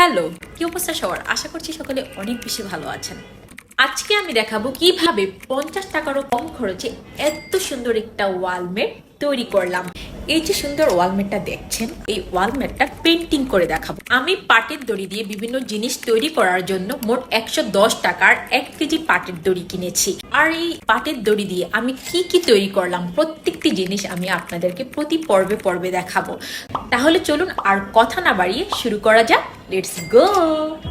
Hello, কি অবস্থা সবার? আশা করছি সকলে অনেক বেশি ভালো আছেন। আজকে আমি দেখাবো কীভাবে পঞ্চাশ টাকারও কম খরচে এত সুন্দর একটা ওয়ালমেট তৈরি করলাম। এই যে সুন্দর ওয়ালমেটটা দেখছেন, এই ওয়ালমেটটা পেন্টিং করে দেখাবো। আমি পাটের দড়ি দিয়ে বিভিন্ন জিনিস তৈরি করার জন্য মোট একশো দশ টাকার এক কেজি পাটের দড়ি কিনেছি। আর এই পাটের দড়ি দিয়ে আমি কি কি তৈরি করলাম, প্রত্যেকটি জিনিস আমি আপনাদেরকে প্রতি পর্বে পর্বে দেখাবো। তাহলে চলুন আর কথা না বাড়িয়ে শুরু করা যাক। লেটস গো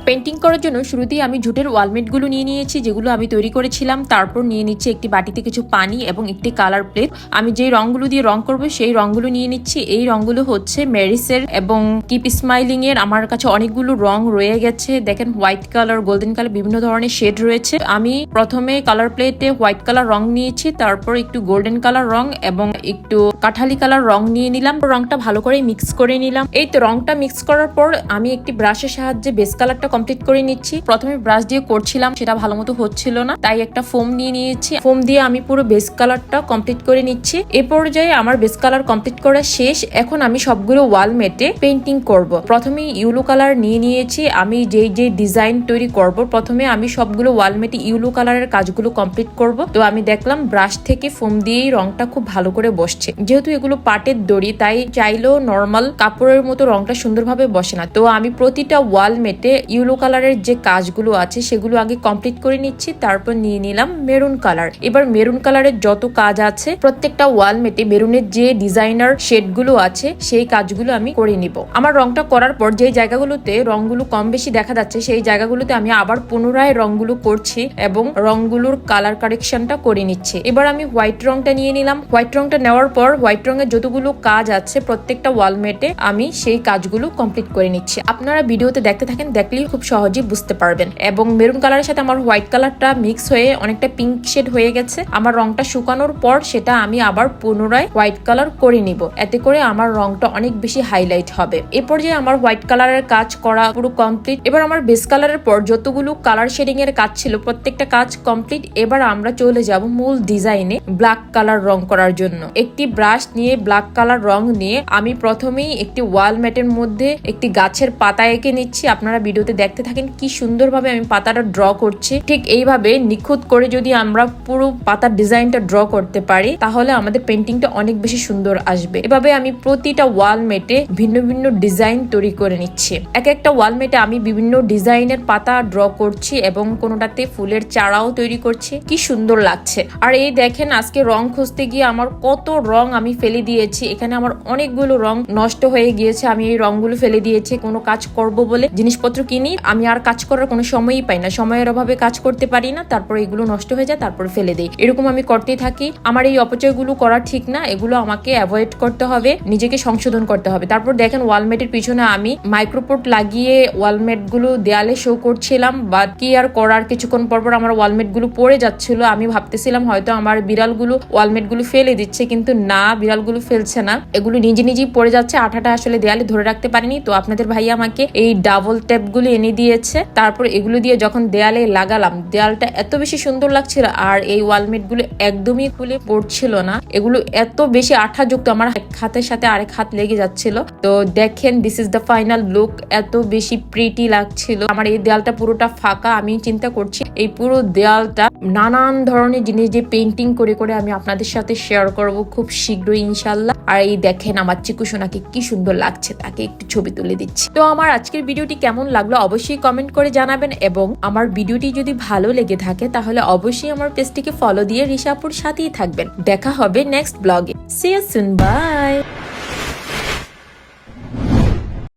পেন্টিং করার জন্য শুরুতেই আমি ঝুটের ওয়ালমেটগুলো নিয়ে নিয়েছি, যেগুলো আমি তৈরি করেছিলাম। তারপর নিয়ে নিচ্ছি একটি বাটিতে কিছু পানি এবং একটি কালার প্লেট আমি যেই রংগুলো দিয়ে রং করব, সেই রংগুলো নিয়ে নিচ্ছি। এই রংগুলো হচ্ছে মেরিসের এবং কিপ স্মাইলিং এর। আমার কাছে অনেকগুলো রং রয়ে গেছে। দেখেন হোয়াইট কালার গোল্ডেন কালার বিভিন্ন ধরনের শেড রয়েছে। আমি প্রথমে কালার প্লেটে হোয়াইট কালার রং নিয়েছি, তারপর একটু গোল্ডেন কালার রং এবং একটু কাঠালি কালার রং নিয়ে নিলাম। রংটা ভালো করে মিক্স করে নিলাম। এই তো রংটা মিক্স করার পর আমি একটি ব্রাশের সাহায্যে বেস কালারটা কমপ্লিট করে নিচ্ছি। প্রথমে ব্রাশ দিয়ে করছিলাম, সেটা ভালো মতো হচ্ছিল না, তাই একটা ফোম নিয়ে নিয়েছি। ফোম দিয়ে আমি পুরো বেস কালারটা কমপ্লিট করে নিচ্ছি। এ পর্যায়ে আমার বেস কালার কমপ্লিট করা শেষ। এখন আমি সবগুলো ওয়াল মেটে পেন্টিং করব। প্রথমে ইউলো কালার নিয়ে নিয়েছি। আমি যেই যে ডিজাইন তৈরি করব, প্রথমে আমি সবগুলো ওয়াল মেটে ইউলো কালারের কাজগুলো কমপ্লিট করব। তো আমি দেখলাম ব্রাশ থেকে ফোম দিয়েই রংটা খুব ভালো করে বসছে। যেহেতু এগুলো পাটের দড়ি, তাই চাইলেও নর্মাল কাপড়ের মতো রংটা সুন্দরভাবে বসে না। তো আমি প্রতিটা ওয়াল মেটে ইউলো কালারের যে কাজগুলো আছে সেগুলো আগে কমপ্লিট করে নিচ্ছি, তারপর নিয়ে নিলাম মেরুন কালার। এবার মেরুন কালারের যত কাজ আছে, প্রত্যেকটা ওয়াল মেটে মেরুনের যে ডিজাইনার শেডগুলো আছে, সেই কাজগুলো আমি করে নিব। আমার রংটা করার পর যে জায়গাগুলোতে রংগুলো কম বেশি দেখা যাচ্ছে, সেই জায়গাগুলোতে আমি আবার পুনরায় রংগুলো করছি এবং রংগুলোর কালার কারেকশনটা করে নিচ্ছি। এবার আমি হোয়াইট রংটা নিয়ে নিলাম। হোয়াইট রংটা নেওয়ার পর হোয়াইট রঙের যতগুলো কাজ আছে, প্রত্যেকটা ওয়ালমেটে আমি সেই কাজগুলো কমপ্লিট করে নিচ্ছি। আপনারা ভিডিওতে দেখতে থাকেন, দেখলেই খুব সহজেই বুঝতে পারবেন। এবং মেরুন কালারের সাথে আমার হোয়াইট কালারটা মিক্স হয়ে অনেকটা পিঙ্ক শেড হয়ে গেছে। আমার রংটা শুকানোর পর সেটা আমি আবার পুনরায় হোয়াইট কালার করে নিব। এতে করে আমার রংটা অনেক বেশি হাইলাইট হবে। এ পর্যায়ে আমার হোয়াইট কালারের কাজ করা পুরো কমপ্লিট। এবার আমার বেস কালারের পর যতগুলো কালার শেডিং এর কাজ ছিল, প্রত্যেকটা কাজ কমপ্লিট। এবার আমরা চলে যাব মূল ডিজাইনে ব্ল্যাক কালার রং করার জন্য। একটি ব্রাশ নিয়ে ব্ল্যাক কালার রং নিয়ে আমি প্রথমেই একটি ওয়াল ম্যাটের মধ্যে একটি গাছের পাতা এঁকে নিচ্ছি, আপনারা ভিডিওতে দেখতে থাকেন কি সুন্দরভাবে আমি পাতাটা ড্র করছি। ঠিক এইভাবে নিখুঁত করে যদি আমরা পুরো পাতার ডিজাইনটা ড্র করতে পারি, তাহলে আমাদের পেন্টিংটা অনেক বেশি সুন্দর আসবে। এভাবে আমি প্রতিটা ওয়াল মেটে ভিন্ন ভিন্ন ডিজাইন তৈরি করে নিচ্ছি। এক একটা ওয়াল মেটে আমি বিভিন্ন ডিজাইনের পাতা ড্র করছি এবং কোনোটাতে ফুলের চারাও তৈরি করছি। কি সুন্দর লাগছে। আর এই দেখেন, আজকে রং খুঁজতে গিয়ে আমার কত রং আমি ফেলে দিয়েছি। এখানে আমার অনেকগুলো রং নষ্ট হয়ে গিয়েছে, আমি এই রংগুলো ফেলে দিয়েছি। কোনো কাজ করব বলে জিনিসপত্র কিনি, আমি আর কাজ করার কোনো সময়ই পাই না। সময়ের অভাবে কাজ করতে পারি না, তারপর এগুলো নষ্ট হয়ে যায়, তারপর ফেলে দেই। এরকম আমি করতেই থাকি। আমার এই অপচয়গুলো করা ঠিক না, এগুলো আমাকে অ্যাভয়েড করতে হবে, নিজেকে সংশোধন করতে হবে। তারপর দেখেন ওয়ালমেটের পিছনে আমি মাইক্রোপোর্ট লাগিয়ে ওয়ালমেটগুলো দেয়ালে শো করছিলাম বাট কি আর করার? কিছুক্ষণ পর পর আমার ওয়ালমেটগুলো পড়ে যাচ্ছিল। আমি ভাবতেছিলাম, হয়তো আমার বিড়ালগুলো ওয়ালমেটগুলো ফেলে দিচ্ছে, কিন্তু না, বিড়ালগুলো ফেলছে না। এগুলো নিজে নিজেই পড়ে যাচ্ছে। আঠাটা আসলে দেয়ালে ধরে রাখতে পারিনি। তো আপনাদের ভাই আমাকে এই ডাবল ট্যাপগুলো এনে দিয়েছে। তারপর এগুলো দিয়ে যখন দেয়ালে লাগালাম, দেয়ালটা এত বেশি সুন্দর লাগছিল আর এই ওয়ালমেটগুলো একদমই খুলে পড়ছিল না। এগুলো এত বেশি আঠাযুক্ত, আমার এক হাতের সাথে আরেক হাত লেগে যাচ্ছিল। তো দেখেন this is the final look এত বেশি প্রিটি লাগছিল। আমার এই দেয়ালটা পুরোটা ফাঁকা, আমি চিন্তা করছি এই পুরো দেয়ালটা নানান ধরনের জিনিস দিয়ে পেন্টিং করে করে আমি আপনাদের সাথে শেয়ার করব খুব শীঘ্রই ইনশাল্লাহ আর এই দেখেন, আমার চিকু সোনাকে কি সুন্দর লাগছে, তাকে একটু ছবি তুলে দিচ্ছি। তো আমার আজকের ভিডিওটি কেমন লাগল অবশ্যই কমেন্ট করে জানাবেন এবং আমার ভিডিওটি যদি ভালো লেগে থাকে তাহলে অবশ্যই আমার পেজটিকে ফলো দিয়ে ঋষাপুর সাথেই থাকবেন। দেখা হবে নেক্সট ব্লগে সিয়াসুন সুন বাই